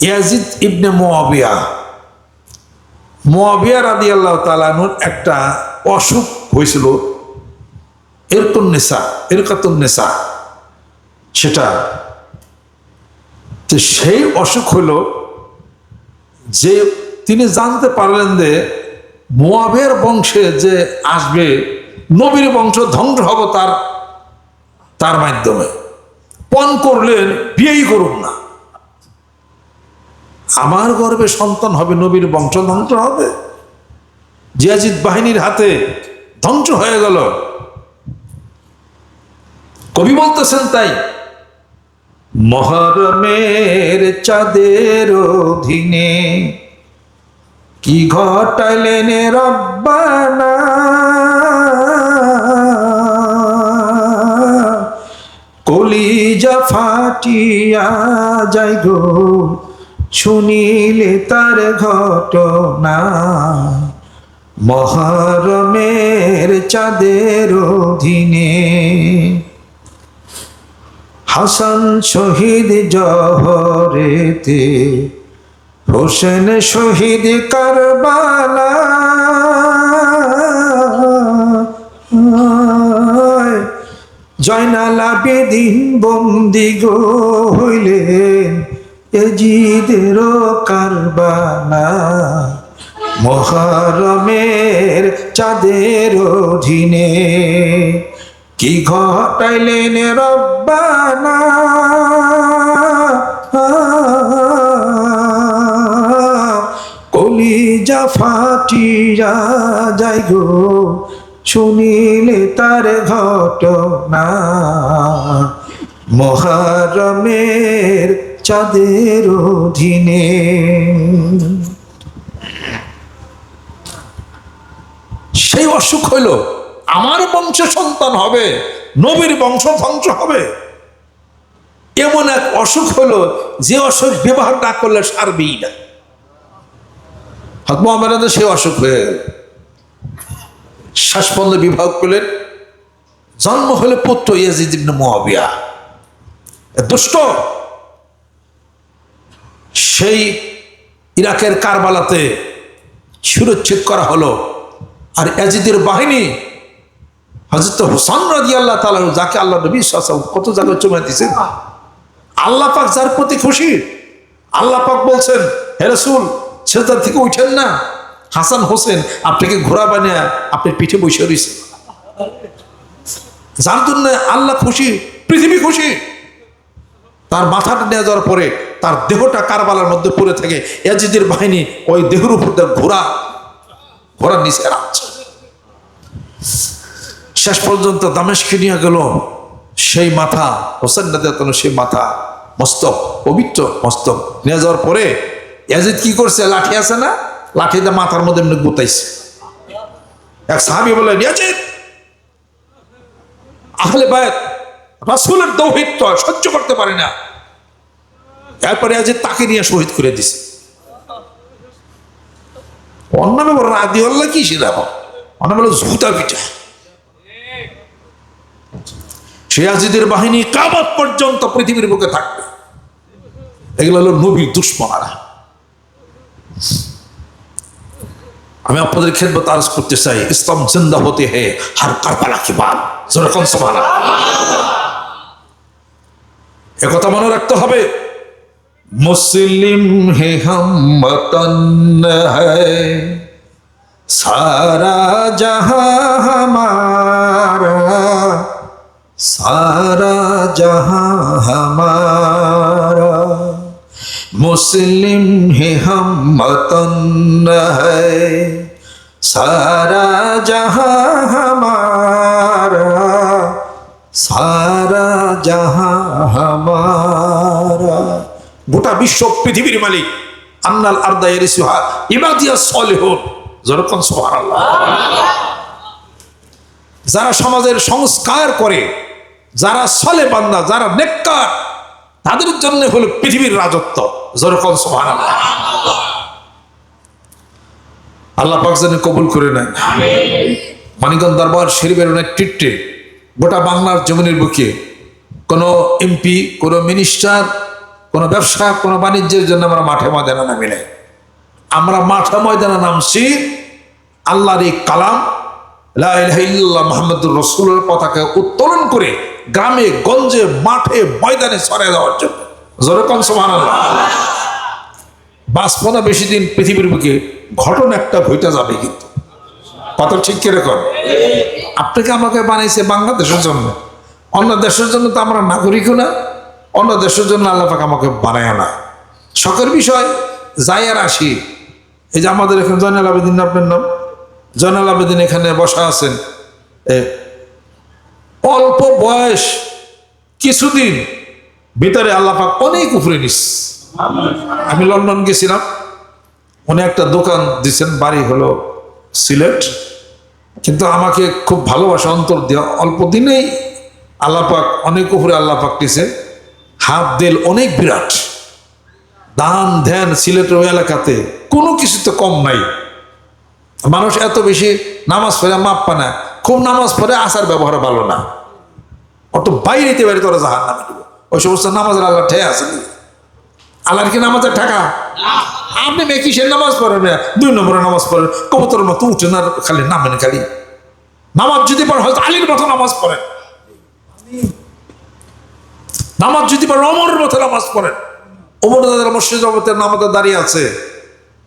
Yazid ইবনে মোয়াবিয়া। মোয়াবিয়া রাদি আল্লাহ তালানুর একটা অসুখ হয়েছিল এরকম নেশা এরকাতুন নেশা সেটা, তো সেই অসুখ হইল যে তিনি জানতে পারলেন যে মোয়াবের বংশে যে আসবে, নবীর বংশ ধ্বংস হবে তার তার মাধ্যমে। পণ করলেন, বিয়েই করুন না। আমার গর্বে সন্তান হবে, নবীর বংশ ধ্বংস হবে। জিয়াজিদ বাহিনীর হাতে ধ্বংস হয়ে গেল। কবি বলতেছেন তাই, মহরমের চাঁদের অধীনে কি ঘটাইলেন রব্বানা? কলিজা ফাটিয়া যাই গো শুনিলে তার ঘটনা। মহরমের চাঁদের অধীনে হাসান শহীদ জহরেতে হোসেন শহীদ কারবালা। জয়নালা আবেদিন বন্দি গো হইলেন। এজিদের কারবালা মহরমের চাঁদের অধীনে কি ঘটাইলেন রব্বানা? কলিজা ফাটিয়া যাই গো, শুনিলে তার ঘটনা। মহারমের চাঁদের অধীনে। সেই অসুখ হইল, আমার বংশ সন্তান হবে, নবীর বংশ ধ্বংস হবে। এমন এক অসুখ হলো যে অসুখ ব্যবহার না করলে সারবেই না। হতমা আমাদের সেই অসুখ হয়ে গেল। শ্বাসপন্দ বিভাগ করলেন। জন্ম হলে পুত্র ইয়াজিদ ইবনে মুয়াবিয়া। দুষ্ট। সেই ইরাকের কারবালাতে শিরোচ্ছেদ করা হলো। আর এজিদের বাহিনী হজরত হোসান রাজি আল্লাহ তালা যাকে আল্লাহ নবী কত জায়গায় চমে দিয়েছেন, আল্লাহ পাক যার প্রতি খুশি, আল্লাহ পাক বলছেন, হে রসুল সেটার থেকে উঠেন না। হাসান হোসেন আপনাকে ঘোড়া বানিয়ে আপনি পিঠে বসে রয়েছে যার জন্য আল্লাহ খুশি, পৃথিবী খুশি। তার মাথাটা নিয়ে যাওয়ার পরে তার দেহটা কারবালার মধ্যে পড়ে থাকে। এজিদের বাহিনী ওই দেহের উপর ঘোড়া ঘোড়ার নিচে রাখছে শেষ পর্যন্ত দামেশকে নিয়ে গেল সেই মাথা, হোসেন সেই মাথা, মস্তক, পবিত্র মস্তক। নিয়ে যাওয়ার পরে এজিদ কি করছে? লাঠি আছে না? লাঠিতে মাথার মধ্যে এমনি গুতাইছে। এক সাহাবি বললেন ইয়াজিদ! আহলে বায়াত রাসূলের দৌহিত্য সহ্য করতে পারে না। এরপরে ইয়াজিদ তাকে নিয়ে শহীদ করে দিছে। কি সেটা অন্য বলো জুতা পিঠা। বাহিনী কাবাত পর্যন্ত পৃথিবীর বুকে থাকবে। এগুলো হলো নবীর আমি আপনাদের খেদমত আরজ করতে চাই। ইসলাম জিন্দা হতে হে হার কারবালা কি বাল যেরকম সমানা একথা মনে রাখতে হবে। मुस्लिम है हम वतन है सारा जहां हमारा सारा जहां हमारा मुस्लिम है हम वतन है सारा जहां हमारा सारा जहां हमारा গোটা বিশ্ব পৃথিবীর মালিক। আন্নাল আর্দা ইবাদিয়া সলিহুন। যেরকম সুবহানাল্লাহ। যারা সমাজের সংস্কার করে, যারা সলে বান্দা, যারা নেককার, তাদের জন্য হলো পৃথিবীর রাজত্ব। যেরকম সুবহানাল্লাহ। আল্লাহ পাক যেন কবুল করে নেন। মানিকগঞ্জ দরবার শরীফের নেতৃত্বে গোটা বাংলার জমিনের বুকে কোনো এমপি, কোনো মিনিস্টার কোনো ব্যবসা, কোনো বাণিজ্যের জন্য আমরা মাঠে ময়দানে নামি নাই। আমরা মাঠে ময়দানে নামছি আল্লাহর এই কালাম মোহাম্মদুর রসুলের পতাকা উত্তোলন করে গ্রামে, গঞ্জে, মাঠে, ময়দানে সরে দেওয়ার জন্য। জোরে কম সমান বাঁচবো বেশি দিন পৃথিবীর বুকে ঘটনা একটা ঘইটা যাবে কিন্তু। কত ঠিক কীরকম আপনাকে আমাকে বানাইছে বাংলাদেশের জন্য। অন্য দেশের জন্য তো আমরা নাগরিকও না। অন্য দেশের জন্য আল্লাহ পাক আমাকে বানায় না শখের বিষয় যাই আর আসি এই যে আমাদের এখানে জয়নাল আবেদিন, আপনার নাম? জয়নাল আবেদিন এখানে বসা আছেন। অল্প বয়স, কিছুদিন ভিতরে আল্লাহ পাক অনেক উপরে নিস। আমি লন্ডন গেছিলাম। উনি একটা দোকান দিচ্ছেন বাড়ি হলো সিলেট। কিন্তু আমাকে খুব ভালোবাসা, অন্তর দেওয়া অল্প দিনেই আল্লাপাক অনেক উপরে আল্লাপাক দিছে হাত দেল অনেক বিরাট। দান, ধ্যান সিলেটের ওই এলাকাতে কোনো কিছুতে কম নাই। মানুষ এত বেশি নামাজ পড়ে, মাপ পা না। খুব নামাজ পড়ে, আসার ব্যবহার ভালো না। অত বাইরেতে বাইরে তোরা জাহান নামে ওই সমস্ত নামাজের আল্লাহ ঠে আছে আল্লাহর কি নামাজের ঠেকা? আপনি মেকিসের নামাজ পড়েন না দুই নম্বরে নামাজ পড়েন। কবুতর মতো উঠেন আর খালি নামেন খালি। নামাজ যদি পড়েন হয়তো আলীর মতো নামাজ পড়েন। নামাজ যদি পড়েন অমরের মতো নামাজ পড়েন। অমর দাদার মসজিদ জগতের নামাজে দাঁড়িয়ে আছে।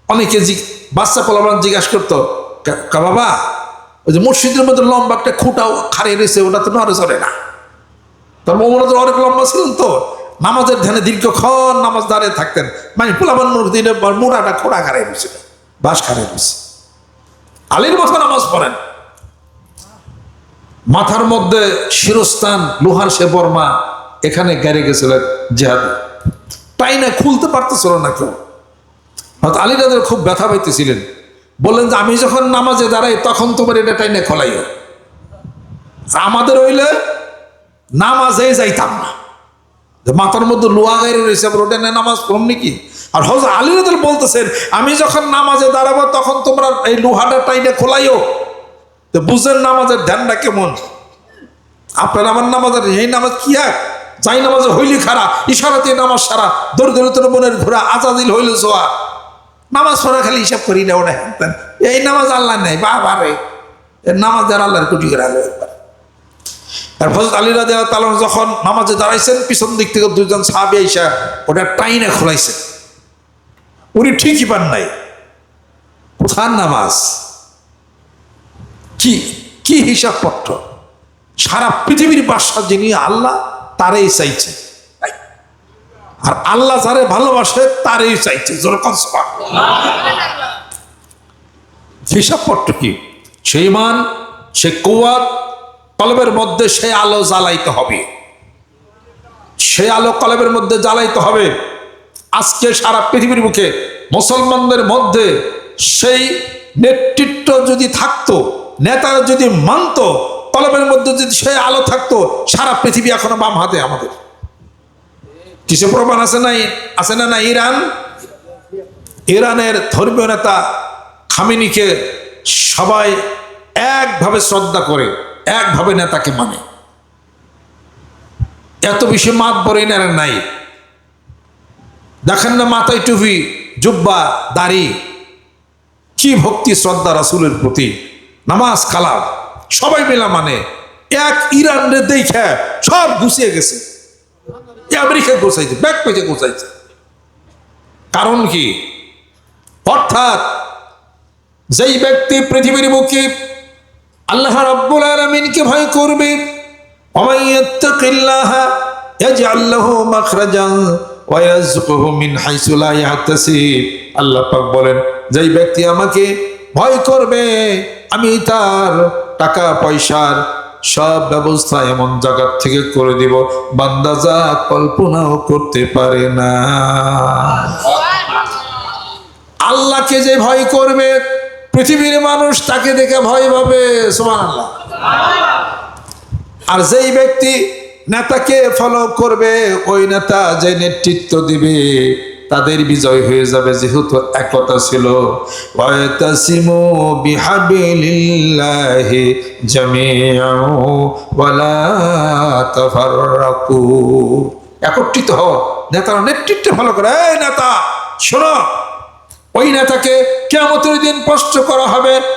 অনেকে জি বাচ্চা পোলাবান জিজ্ঞাসা করতো, "কা- বাবা, ওই যে মসজিদের মধ্যে লম্বা একটা খুঁটাও খাড়িয়ে রয়েছে, ওটা তো নড়ে চলে না। তার মোমরাজ অনেক লম্বা ছিলেন তো। নামাজের ধ্যানে দীর্ঘক্ষণ নামাজ দাঁড়িয়ে থাকতেন। মানে পোলাবান দিনে মোড়াটা খোড়া খাড়াই রয়েছে বাস খাড়াই রয়েছে। আলীর মতো নামাজ পড়েন। মাথার মধ্যে শিরস্থান, লোহার সে বর্মা এখানে গেড়ে গেছিল জেহাদ। তাই না খুলতে পারতেছিল না কেউ। হয়তো আলী রাজার খুব ব্যথা পাইতেছিলেন। বললেন যে, আমি যখন নামাজে দাঁড়াই, তখন তোমার এটা টাইনে খোলাইও। আমাদের হইলে নামাজে যাইতাম না। মাথার মধ্যে লোহা গাইরে রয়েছে ওটা নামাজ পড়ম নাকি? আর হজ আলী রাজার বলতেছেন, আমি যখন নামাজে দাঁড়াবো, তখন তোমরা এই লোহাটা টাইনে খোলাইও। তো বুঝেন নামাজের ধ্যানটা কেমন? আপনার আমার নামাজের, এই নামাজ কি এক? যাই নামাজে হইলি খারা ইশারাতে নামাজ সারা দৌড় দৌড় তোর মনের ঘোরা আজাদিল হইল জোয়া নামাজ পড়া খালি হিসাব করি না, ওটা হ্যান এই নামাজ আল্লাহ নেই বা এর নামাজ যারা আল্লাহর কুটি করে আলো আর ফজল আলী রাজা তালন যখন নামাজে দাঁড়াইছেন, পিছন দিক থেকে দুজন সাহাবি আইসা ওটা টাইনে খোলাইছে। উনি ঠিকই পান নাই। কোথার নামাজ? কি কি হিসাব পত্র সারা পৃথিবীর বাসা যিনি আল্লাহ তারই চাইছে। আর আল্লাহ যারে ভালোবাসে, তারই চাইছে। যেরকম হিসাব পত্র কি? সেই মান সে কুয়াত, কলবের মধ্যে সে আলো জ্বালাইতে হবে। সে আলো কলবের মধ্যে জ্বালাইতে হবে। আজকে সারা পৃথিবীর মুখে মুসলমানদের মধ্যে সেই নেতৃত্ব যদি থাকতো, নেতারা যদি মানতো কলমের মধ্যে যদি সেই আলো থাকতো, সারা পৃথিবী এখনও বাম হাতে আমাদের। কিছু প্রমাণ আছে নাই? আছে না না ইরান? ইরানের ধর্মীয় নেতা খামিনিকে সবাই একভাবে শ্রদ্ধা করে, একভাবে নেতাকে মানে। এত বেশি মাত বড় ইনারের নাই। দেখেন না মাথায় টুপি, জুব্বা, দাড়ি। কি ভক্তি, শ্রদ্ধা, রাসুলের প্রতি। নামাজ, কালাম। সবাই মেলা মানে এক ইরান রে দেখে সব ঘুষিয়ে গেছে। আমেরিকা গোছাইছে, ব্যাক পেজে গোছাইছে। কারণ কি? অর্থাৎ যেই ব্যক্তি পৃথিবীর মুখে আল্লাহ রব্বুল আলমিনকে ভয় করবে আল্লাহ বলেন, যেই ব্যক্তি আমাকে ভয় করবে, আমি তার টাকা পয়সার সব ব্যবস্থা এমন জায়গার থেকে করে দিব, বান্দা যা কল্পনাও করতে পারে না। আল্লাহকে যে ভয় করবে, পৃথিবীর মানুষ তাকে দেখে ভয় পাবে সোমান আল্লাহ আর যেই ব্যক্তি নেতাকে ফলো করবে, ওই নেতা যে নেতৃত্ব দিবে। তাদের বিজয় হয়ে যাবে যেহেতু একতা ছিল। ওয়াতাসিমু বিহাবিলিল্লাহি জামিআন ওয়ালা তাফাররাকু। একত্রিত হও। নেতার নেতৃত্বে ভালো করে। এই নেতা, শোনো। ওই নেতাকে কেমন দিন কষ্ট করা হবে।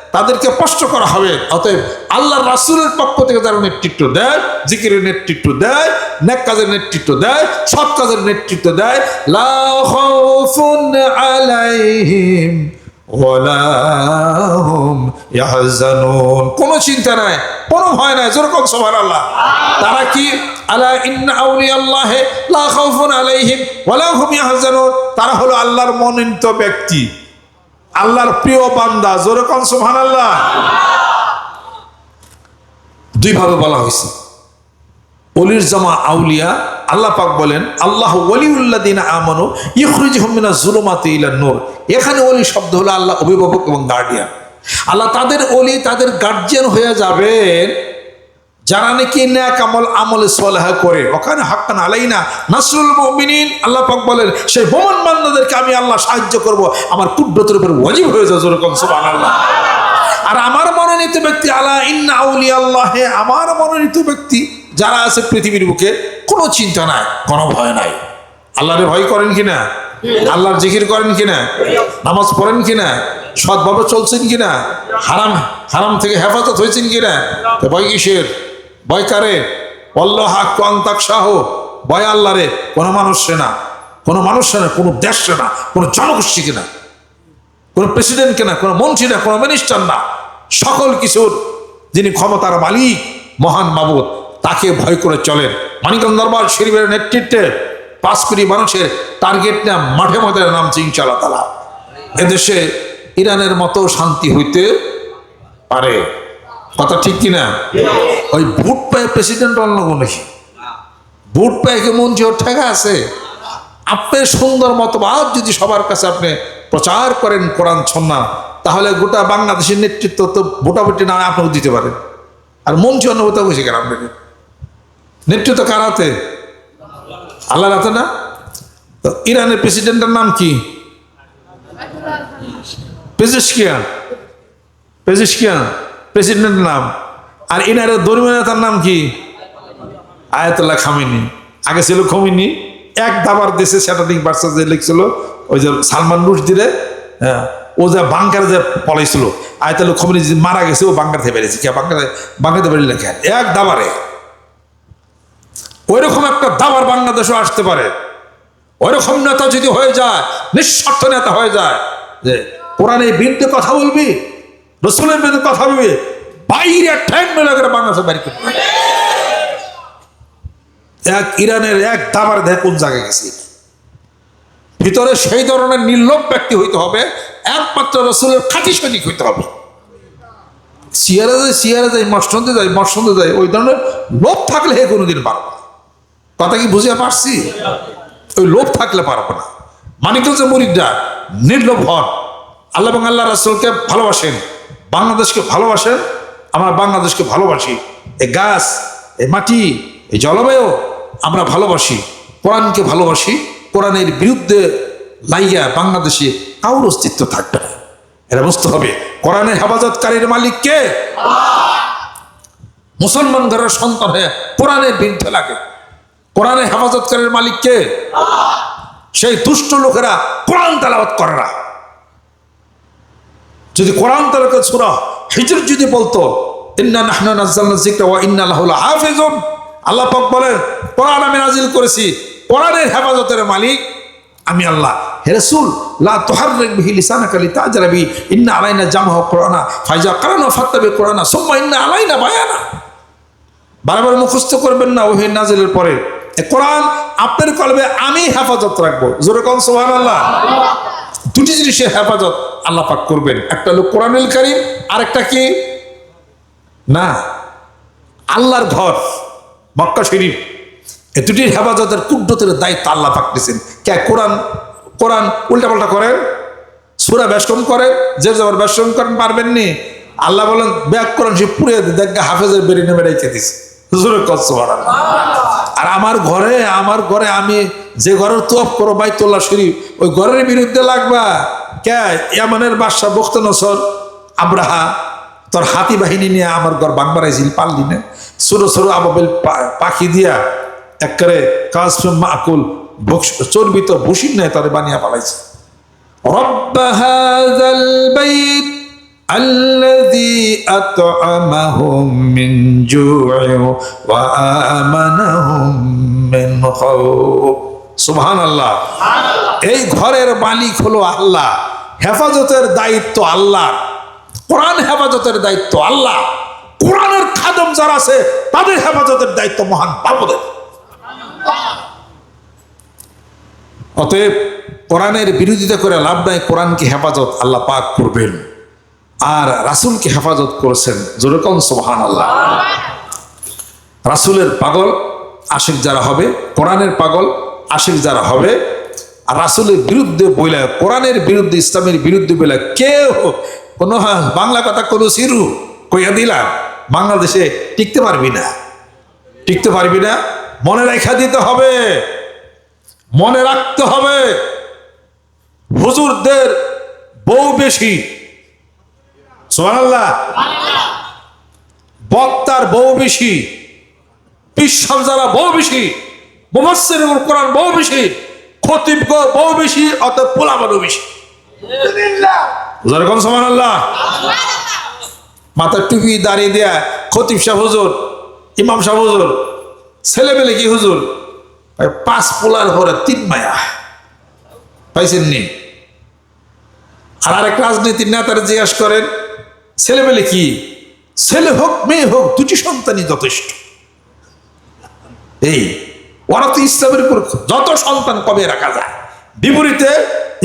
তাদেরকে স্পষ্ট করা হবে। অতএব আল্লাহ রাসুলের পক্ষ থেকে তারা নেতৃত্ব দেয়, জিকিরের নেতৃত্ব দেয়, নেক কাজের নেতৃত্ব দেয়, সৎ কাজের নেতৃত্ব দেয় আলাইহিম কোনো চিন্তা নাই, কোনো ভয় নাই, যেরকম সবার আল্লাহ তারা কি? আলা ইন্না আউলিয়াল্লাহি লা আলাইহিম তারা হলো আল্লাহর মনোনীত ব্যক্তি। আল্লাহর প্রিয় বান্দা, জোরে কন সুবহান আল্লাহ দুই ভাবে বলা হয়েছে। অলির জামা আউলিয়া, আল্লাহ পাক বলেন, আল্লাহ ওলিউল্লাদিন আমানু ইখরুজ হুমিনা জুলুমাতে ইলা নূর। এখানে অলি শব্দ হলো আল্লাহ অভিভাবক এবং গার্ডিয়ান আল্লাহ তাদের অলি তাদের গার্জিয়ান হয়ে যাবেন যারা নাকি ন্যাক আমল, আমলে সলেহ করে, ওখানে হাক্কান আলাইনা, নাসরুল মুমিনিন, আল্লাহ পাক বলেন, সেই বোমন বান্দাদেরকে আমি আল্লাহ সাহায্য করব। আমার কুদ্রতের উপর ওয়াজিব হয়ে যায় যেরকম, সুবহানাল্লাহ। আর আমার মনোনীত ব্যক্তি, আলা ইন্না আউলি আল্লাহে আমার মনোনীত ব্যক্তি যারা আছে পৃথিবীর বুকে, কোনো চিন্তা নাই, কোনো ভয় নাই। আল্লাহরে ভয় করেন কিনা? আল্লাহর জিকির করেন কিনা? নামাজ পড়েন কিনা? সৎভাবে চলছেন কিনা? হারাম হারাম থেকে হেফাজত হয়েছেন কিনা? ভয় কিসের? ভয় কারে? অল্লাহ কান্তাক শাহ ভয় আল্লাহরে কোনো মানুষ না। কোনো মানুষ না, কোনো দেশ না, কোনো জনগোষ্ঠী কিনা কোনো প্রেসিডেন্ট না, কোনো মন্ত্রী না, কোনো মিনিস্টার না। সকল কিছুর যিনি ক্ষমতার মালিক, মহান মাবুদ, তাকে ভয় করে চলেন। মানিকগঞ্জ দরবার শরীফের নেতৃত্বে পাঁচ কোটি মানুষের টার্গেট না, মাঠে মাঠে নামছে ইনশাআল্লাহ তালা এদেশে ইরানের মতো শান্তি হইতে পারে। কথা ঠিক কিনা? ওই ভোট পায় প্রেসিডেন্ট অন্য নাকি? ভোট পায় কি মন্ত্রী ওর ঠেকা আছে? আপনার সুন্দর মতবাদ যদি সবার কাছে আপনি প্রচার করেন কোরআন ছন্না তাহলে গোটা বাংলাদেশের নেতৃত্ব তো ভোটাভুটি না আপনাকে দিতে পারেন। আর মন্ত্রী অন্য হতে বসে কেন আপনাকে নেতৃত্ব কার হাতে? আল্লাহর হাতে না? তো ইরানের প্রেসিডেন্টের নাম কি? পেজিশকিয়ান। পেজিশকিয়ান। প্রেসিডেন্টের নাম? আর ইনারের ধর্মীয় নেতার নাম কি? Ayatollah Khamenei. আগে ছিল খমিনি, এক দাবার দেশে স্যাটারিং বার্সা যে লিখছিল, ওই যে সালমান রুশদিরে হ্যাঁ ও যে বাংকার যে পলাইছিল আয়তালু খমিনি যে মারা গেছে, ও বাংকার থেকে বেরিয়েছে। কে বাংকারে বাংকাতে বেরিয়ে লেখেন এক দাবারে। ওই রকম একটা দাবার বাংলাদেশও আসতে পারে। ওইরকম নেতা যদি হয়ে যায়, নিঃস্বার্থ নেতা হয়ে যায়, যে কোরআনের বিরুদ্ধে কথা বলবি, রসুলের বিরুদ্ধে কথা বলবি বাইরে ঠ্যাং মেলে করে বাংলাদেশে বাড়ি করবি এক ইরানের এক দাবার দেয় কোন জায়গায় গেছি? ভিতরে সেই ধরনের নির্লোভ ব্যক্তি হইতে হবে, একমাত্র রসুলের খাঁটি সৈনিক হইতে হবে। সিয়ারে যায় সিয়ারে যায়, মসন্দে যায় মসন্দে যায়, ওই ধরনের লোভ থাকলে হে কোনোদিন পারব না। কথা কি বুঝে পারছি? ওই লোভ থাকলে পারব না। মানিকগঞ্জ মরিদা নির্লোভ হন। আল্লাহ এবং আল্লাহ রাসুলকে ভালোবাসেন, বাংলাদেশকে ভালোবাসেন আমরা বাংলাদেশকে ভালোবাসি। এই গাছ, এই মাটি, এই জলবায়ু আমরা ভালোবাসি। কোরআনকে ভালোবাসি। কোরআনের বিরুদ্ধে লাইয়া বাংলাদেশে কাউর অস্তিত্ব থাকবে না। এটা বুঝতে হবে। কোরআনের হেফাজতকারীর মালিক কে? মুসলমান ঘরের সন্তান হয়ে কোরআনের বিরুদ্ধে লাগে। কোরআনের হেফাজতকারীর মালিক কে? সেই দুষ্ট লোকেরা কোরআন তালাবাত করে না। যদি কোরআন তালাকে সুরা হিজর যদি বলতো, ইন্না আল্লাহ পাক বলেন, কোরআন আমি নাজিল করেছি, কোরআনের হেফাজতের মালিক আমি আল্লাহ। হে লা ইন্না কোরআনা আলাইনা বায়ানা। বারবার মুখস্থ করবেন না ওহি নাজিলের পরে। কোরআন আপনার কলবে আমি হেফাজত রাখব। জোরে কন সুবহানাল্লাহ। দুটি জিনিসের হেফাজত আল্লাহ পাক করবেন। একটা হলো কোরআনুল আর একটা কি? না। আল্লাহর ঘর, মক্কা শরীফ। এই দুটির হেফাজতের কুদ্রতের দায়িত্ব আল্লাহ পাক দিয়েছেন কে কোরআন কোরআন উল্টাপাল্টা করেন, সুরা বেষ্টন করেন, যে যাবার বেষ্টন করেন, পারবেন নি। আল্লাহ বলেন ব্যাগ করেন সে পুড়ে দেখ হাফেজের বেরিয়ে নেমে রেখে দিছে। হুজুরে কষ্ট আর আমার ঘরে আমার ঘরে আমি যে ঘরের তোপ করো তোলা শরীফ, ওই ঘরের বিরুদ্ধে লাগবা। ক্যা ইয়ামানের বাদশাহ বক্ত নসর, আব্রাহা, তোর হাতি বাহিনী নিয়ে আমার ঘর বাংবার আইছিল পাল না। ছোটো ছোটো আবাবেল পাখি দিয়া একবারে কাজ মাকুল চর্বিত ভুসির নেয় তাদের বানিয়া পালাইছে। রব্বা বাইত الذي أطعمهم من جوع وآمنهم من خوف সুবহান আল্লাহ এই ঘরের মালিক হলো আল্লাহ হেফাজতের দায়িত্ব আল্লাহ কোরআন হেফাজতের দায়িত্ব আল্লাহ কোরআনের খাদম যারা আছে তাদের হেফাজতের দায়িত্ব মহান বাবুদের অতএব কোরআনের বিরোধিতা করে লাভ নাই কোরআনকে হেফাজত আল্লাহ পাক করবেন আর রাসূলকে হেফাজত করেছেন যেরকম সোহান আল্লাহ রাসূলের পাগল আশিক যারা হবে, কোরআনের পাগল আশিক যারা হবে, আর রাসূলের বিরুদ্ধে বইলে, কোরআনের বিরুদ্ধে, ইসলামের বিরুদ্ধে বইলে কেউ কোনো বাংলা কথা কোনো সিরু কইয়া দিলাম বাংলাদেশে টিকতে পারবি না। টিকতে পারবি না, মনে রেখা দিতে হবে, মনে রাখতে হবে। হুজুরদের বউ বেশি বক্তার বউ বেশি পিসাব যারা বউ বেশি, মুফাসসির কোরআন বউ বেশি খতিব বউ বেশি অত পোলাবানও বেশি। যেরকম সোহানাল্লাহ মাথার টুপি দাঁড়িয়ে দেয়া খতিব সাহ হুজুর, ইমাম সাহ হুজুর, ছেলেমেলে কি হুজুর? পাঁচ পোলার পরে তিন মায়া। পাইছেন নি? আর আরেক রাজনীতির নেতারা জিজ্ঞাসা করেন ছেলেমেলে কি? ছেলে হোক, মেয়ে হোক, দুটি সন্তানই যথেষ্ট। এই, ওরা তো ইসলামের উপর যত সন্তান কবে রাখা যায়, বিপরীতে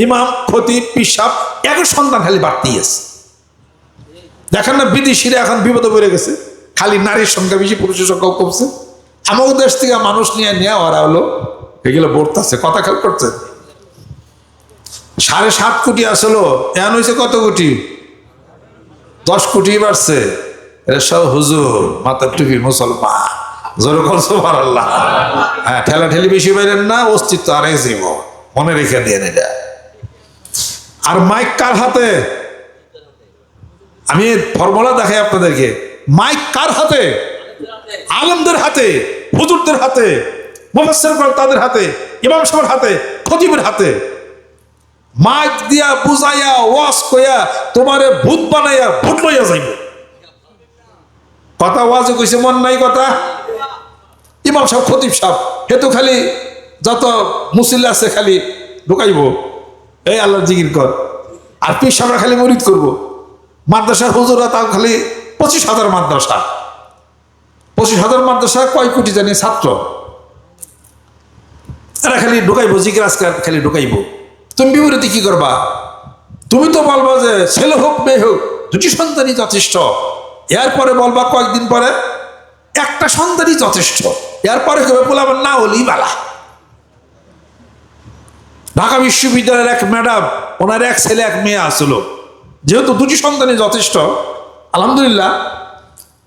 ইমাম খতিব পিসাব, এক সন্তান খালি বাড়তেই আছে। দেখেন না, বিদেশিরা এখন বিপদে পড়ে গেছে, খালি নারীর সংখ্যা বেশি, পুরুষের সংখ্যাও কমছে। আমাদের দেশ থেকে মানুষ নিয়ে নেওয়া ওরা হলো, এগুলো বর্তাছে, কথা খেয়াল করছে সাড়ে সাত কোটি আসলো এখন হয়েছে কত কোটি? দশ কোটি বাড়ছে। সব হুজুর, মাথার টুপি মুসলমান। জোর করছ আল্লাহ হ্যাঁ ঠেলা ঠেলি বেশি বাইরেন না, অস্তিত্ব আর জীব। মনে রেখে দিয়ে এটা। আর মাইক কার হাতে? আমি ফর্মুলা দেখাই আপনাদেরকে। মাইক কার হাতে? আলমদের হাতে, হুজুরদের হাতে কোরআন তাদের হাতে, ইমাম সাহেবের হাতে খতিবের হাতে। মাইক দিয়া বুঝাইয়া, ওয়াজ কইয়া, তোমারে ভূত বানাইয়া ভূত লইয়া যাইব। কথা ওয়াজে কইছে, মন নাই কথা? ইমাম সাহেব, খতিব সাহেব হেতু খালি যত মুসিল্লা আছে খালি ঢুকাইব। এই আল্লাহ জিগির কর। আর পীর খালি মরিদ করব। মাদ্রাসার হুজুরা তাও খালি পঁচিশ হাজার মাদ্রাসা। পঁচিশ হাজার মাদ্রাসা কয় কোটি জানি ছাত্র। এরা খালি ঢুকাইব, জিকির আজকাল খালি ঢুকাইবো। তুমি বিপরীতে কি করবা? তুমি তো বলবা যে ছেলে হোক, মেয়ে হোক, দুটি সন্তানই যথেষ্ট। এরপরে বলবা কয়েকদিন পরে, একটা সন্তানই যথেষ্ট। এরপরে কেউ বলাবার না হলেই বালা। ঢাকা বিশ্ববিদ্যালয়ের এক ম্যাডাম, ওনার এক ছেলে, এক মেয়ে আসলো। যেহেতু দুটি সন্তানই যথেষ্ট, আলহামদুলিল্লাহ,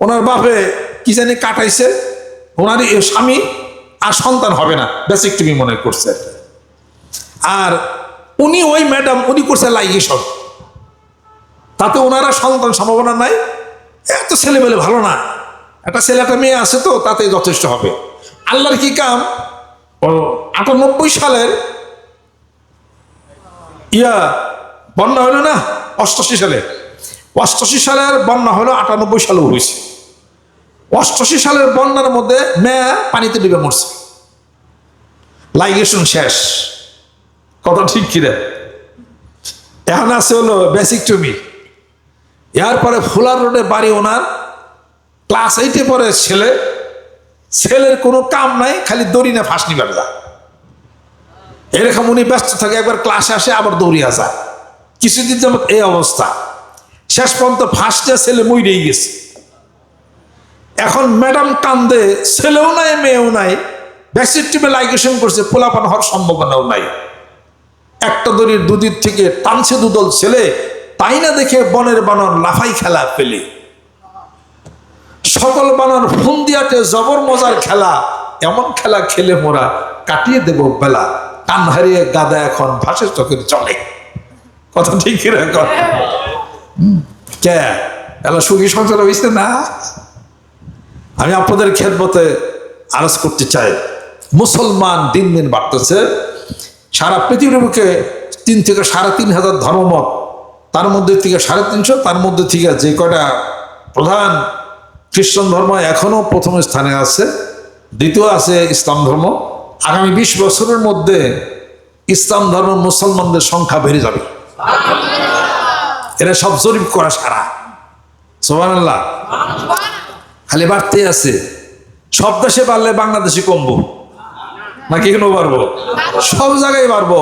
ওনার বাপে কি জানি কাটাইছে ওনার স্বামী আর সন্তান হবে না বেসিক তুমি মনে করছে। আর উনি ওই ম্যাডাম, উনি করছে লাইগেশন। তাতে ওনারা সন্তান সম্ভাবনা নাই, এত ছেলেমেলে ভালো না। একটা ছেলে, একটা মেয়ে আছে তো তাতে যথেষ্ট হবে। আল্লাহর কি কাম? আটানব্বই সালের ইয়া, বন্যা হলো না? অষ্টাশি সালে। অষ্টাশি সালের বন্যা হলো আটানব্বই সালেও হয়েছে অষ্টাশি সালের বন্যার মধ্যে মেয়া পানিতে ডুবে মরছে। লাইগেশন শেষ। কথা ঠিক কিরে? এখন আছে হলো বেসিক টুমি এরপরে ফুলার রোডে বাড়ি ওনার। ক্লাস এইটে পরে ছেলে। ছেলের কোনো কাম নাই, খালি দড়ি না ফাঁস নিবার যা। এরকম উনি ব্যস্ত থাকে, একবার ক্লাসে আসে, আবার দৌড়িয়া যায়। কিছুদিন যেমন এই অবস্থা। শেষ পর্যন্ত ফার্স্টে ছেলে মইরেই গেছে। এখন ম্যাডাম কান্দে, ছেলেও নাই, মেয়েও নাই। ভ্যাকসিন টিমে লাইগেশন করছে, পোলাপান হওয়ার সম্ভাবনাও নাই। একটা দড়ির দুদিক থেকে টানছে দুদল ছেলে, তাই না দেখে বনের বানর লাফাই খেলা পেলে সকল বানর ফোন দিয়াতে জবর মজার খেলা, এমন খেলা খেলে মোরা কাটিয়ে দেব বেলা টান হারিয়ে গাদা এখন ভাসের চোখের চলে কথা ঠিক এলা সুখী সংসার হয়েছে না? আমি আপনাদের খেদমতে আরজ করতে চাই, মুসলমান দিন দিন বাড়তেছে সারা পৃথিবীর বুকে তিন থেকে সাড়ে তিন হাজার ধর্মমত তার মধ্যে থেকে সাড়ে তিনশো তার মধ্যে থেকে যে কয়টা প্রধান খ্রিস্টান ধর্ম এখনও প্রথম স্থানে আছে দ্বিতীয় আছে ইসলাম ধর্ম। আগামী বিশ বছরের মধ্যে ইসলাম ধর্ম মুসলমানদের সংখ্যা বেড়ে যাবে। এরা সব জরিপ করা সারা। সোহান আল্লাহ খালি বাড়তে আছে। সব দেশে বাড়লে বাংলাদেশে কমবো। নাকি কেন বাড়বো সব জায়গায় বাড়বো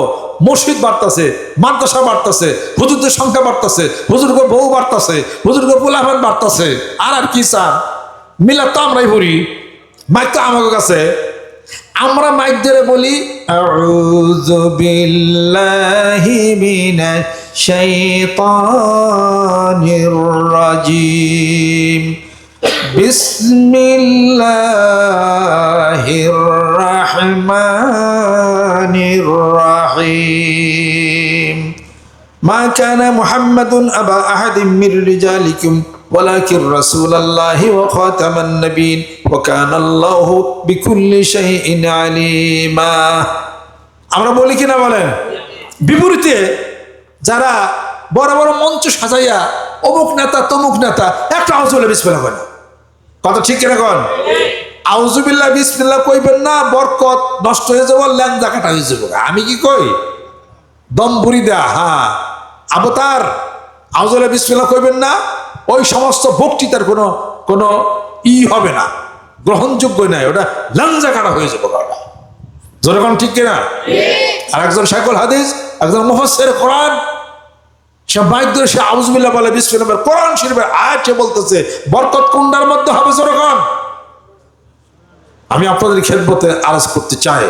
মসজিদ বাড়তেছে, মাদ্রাসা বাড়তেছে, হুজুরদের সংখ্যা বাড়তেছে হুজুরকে বউ বাড়তেছে হুজুরকে পোলাফান বাড়তেছে। আর আর কি চান? মিলাদ তো আমরাই ভরি মাইক তো আমাদের কাছে। আমরা মাইক ধরে বলি শাইতানির রাজিম। بسم الله الرحمن الرحيم ما كان محمد أبا أحد من رجالكم ولكن رسول الله وخاتم النبيين وكان الله بكل شيء عليما আমরা বলি কিনা বলেন বিপরীতে যারা বড় বড় মঞ্চ সাজাইয়া অমুক নেতা তমুক নেতা একটা আউজুল বিসমিল্লাহ করে কথা ঠিক কিনা কন? আউজুবিল্লাহ বিসমিল্লাহ কইবেন না বরকত নষ্ট হয়ে যাব ল্যাংদা কাটা হয়ে যাব। আমি কি কই? দম বুড়ি দেয়া হ্যাঁ। আবতার আউজুল্লাহ বিসমিল্লাহ কইবেন না ওই সমস্ত বক্তৃতার কোনো কোনো ই হবে না গ্রহণযোগ্য নাই ওটা ল্যাংজা কাটা হয়ে যাব কাটা জোরে কোন ঠিক কিনা? আর একজন শাইকুল হাদিস একজন মুফাসসির কোরআন সে বাইক ধরে সে আউজবিল্লা বলে বিসমিল্লাহ কোরআন শরীফের আয়াতে বলতেছে বরকত কুন্ডার মধ্যে হবে জোরে আমি আপনাদের খেদমতে আরজ করতে চাই।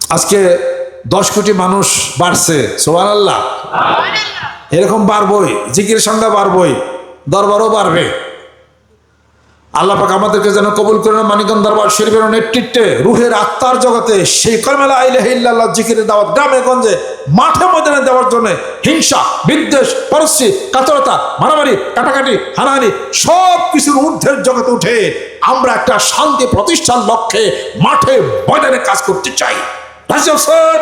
আজকে দশ কোটি মানুষ বাড়ছে সোহান আল্লাহ এরকম বাড়বই জিকির সংখ্যা বাড়বই দরবারও বাড়বে। আল্লাহ পাক আমাদেরকে যেন কবুল করে মানিকন দরবার শরীফের নেতৃত্বে রুহের আত্মার জগতে সেই কর্মেলা ইল্লাল্লাহ জিকিরের দাওয়াত গ্রামে গঞ্জে মাঠে ময়দানে দেওয়ার জন্য হিংসা, বিদ্বেষ, পরশ্রী, কাতরতা, মারামারি, কাটাকাটি, হানাহানি সব কিছুর ঊর্ধ্বের জগতে উঠে আমরা একটা শান্তি প্রতিষ্ঠার লক্ষ্যে মাঠে ময়দানে কাজ করতে চাই আছেন?